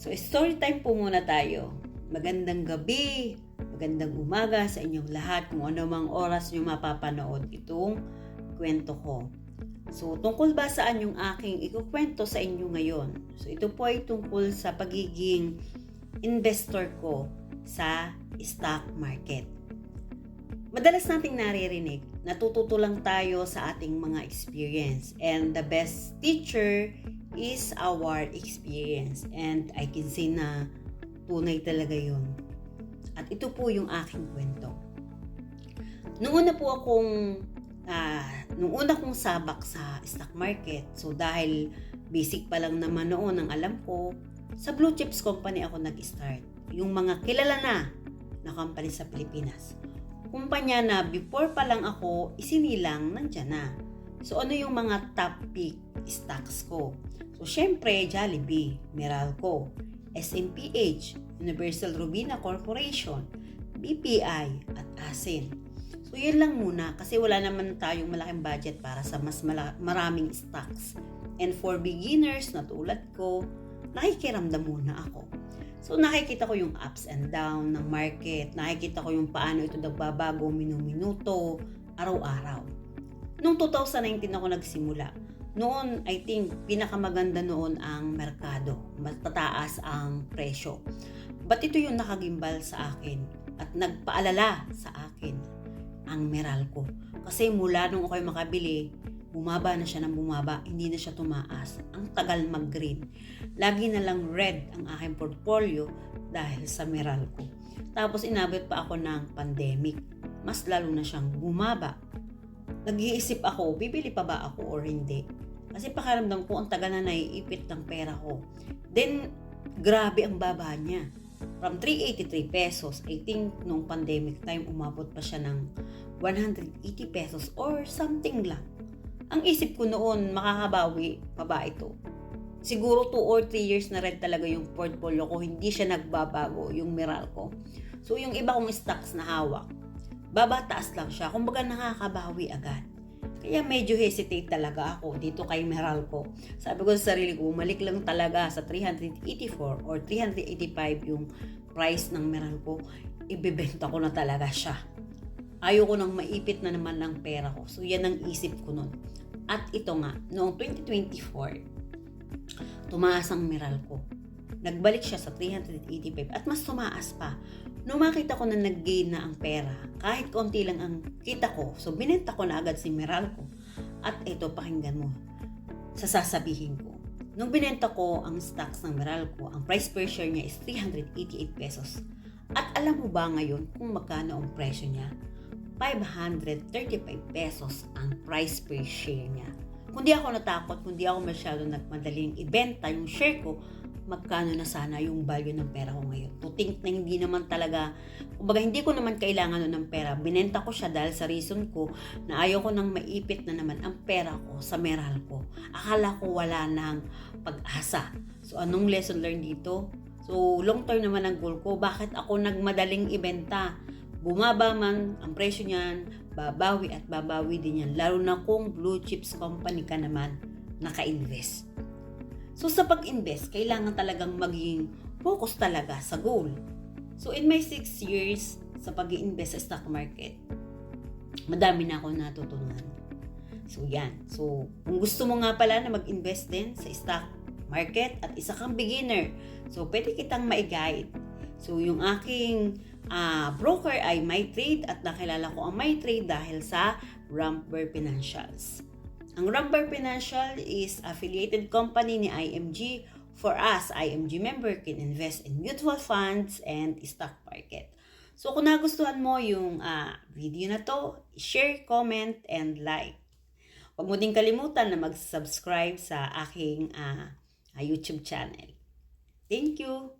So, story time po muna tayo. Magandang gabi, magandang umaga sa inyong lahat kung ano mang oras nyo mapapanood itong kwento ko. So, tungkol ba saan yung aking ikukwento sa inyo ngayon? So, ito po ay tungkol sa pagiging investor ko sa stock market. Madalas nating naririnig, natututo lang tayo sa ating mga experience. And the best teacher is our experience. And I can say na tunay talaga yun. At ito po yung aking kwento. Noong una po akong, ah, nung una kong sabak sa stock market, so dahil basic pa lang naman noon ang alam ko, sa blue chips company ako nag-start. Yung mga kilala na na company sa Pilipinas kumpanya na before pa lang ako isinilang nandyan na. So ano yung mga top pick stocks ko? So syempre Jollibee, Meralco, SMPH, Universal Robina Corporation, BPI at ASIN. So yun lang muna kasi wala naman tayong malaking budget para sa mas maraming stocks. And for beginners na tulad ko, nakikiramdam muna ako. So nakikita ko yung ups and down ng market, nakikita ko yung paano ito nagbabago minuminuto, araw-araw. Noong 2019 ako nagsimula. Noon, I think, pinakamaganda noon ang merkado. Matataas ang presyo. But ito yung nakagimbal sa akin at nagpaalala sa akin ang Meralco. Kasi mula nung ako'y makabili, bumaba na siya ng bumaba, hindi na siya tumaas. Ang tagal mag-green. Lagi na lang red ang aking portfolio dahil sa Meralco. Tapos inabot pa ako ng pandemic. Mas lalo na siyang bumaba. Nag-iisip ako, bibili pa ba ako or hindi? Kasi pakiramdam ko ang tagal na naiipit ng pera ko. Then, grabe ang baba niya. From 383 pesos, I think nung pandemic time, umabot pa siya ng 180 pesos or something lang. Ang isip ko noon, makakabawi pa ba ito? Siguro 2 or 3 years na rin talaga yung portfolio ko, hindi siya nagbabago, yung Meralco. So yung iba kong stocks na hawak, baba taas lang siya, kumbaga nakakabawi agad. Kaya medyo hesitate talaga ako dito kay Meralco. Sabi ko sa sarili ko, umalik lang talaga sa 384 or 385 yung price ng Meralco, ibebenta ko na talaga siya. Ayoko nang maipit na naman ng pera ko. So yan ang isip ko nun. At ito nga, noong 2024, tumaas ang Meralco. Nagbalik siya sa 385 at mas tumaas pa. Nung makita ko na nag-gain na ang pera, kahit konti lang ang kita ko, so binenta ko na agad si Meralco. At ito, pakinggan mo, sa sasabihin ko. Nung binenta ko ang stocks ng Meralco, ang price per share niya is 388 pesos. At alam mo ba ngayon kung magkano ang presyo niya? 535 pesos ang price per share niya. Kung di ako natakot, kung di ako masyado nagmadaling ibenta yung share ko, magkano na sana yung value ng pera ko ngayon. To think na hindi naman talaga, kumbaga hindi ko naman kailangan ng pera. Binenta ko siya dahil sa reason ko na ayaw ko nang maipit na naman ang pera ko sa meral ko. Akala ko wala nang pag-asa. So anong lesson learned dito? So long term naman ang goal ko. Bakit ako nagmadaling ibenta? Bumaba man ang presyo niyan, babawi at babawi din yan. Lalo na kung blue chips company ka naman naka-invest. So sa pag-invest, kailangan talagang maging focus talaga sa goal. So in my 6 years sa pag invest sa stock market, madami na ako natutunan. So yan. So kung gusto mo nga pala na mag-invest din sa stock market at isa kang beginner, so pwede kitang ma-guide. So yung aking uh, broker ay MyTrade at nakilala ko ang MyTrade dahil sa Ramper Financials. Ang Rumbar Financial is affiliated company ni IMG. For us, IMG member can invest in mutual funds and stock market. So kung nagustuhan mo yung uh, video na to, share, comment, and like. Huwag mo din kalimutan na mag-subscribe sa aking uh, YouTube channel. Thank you!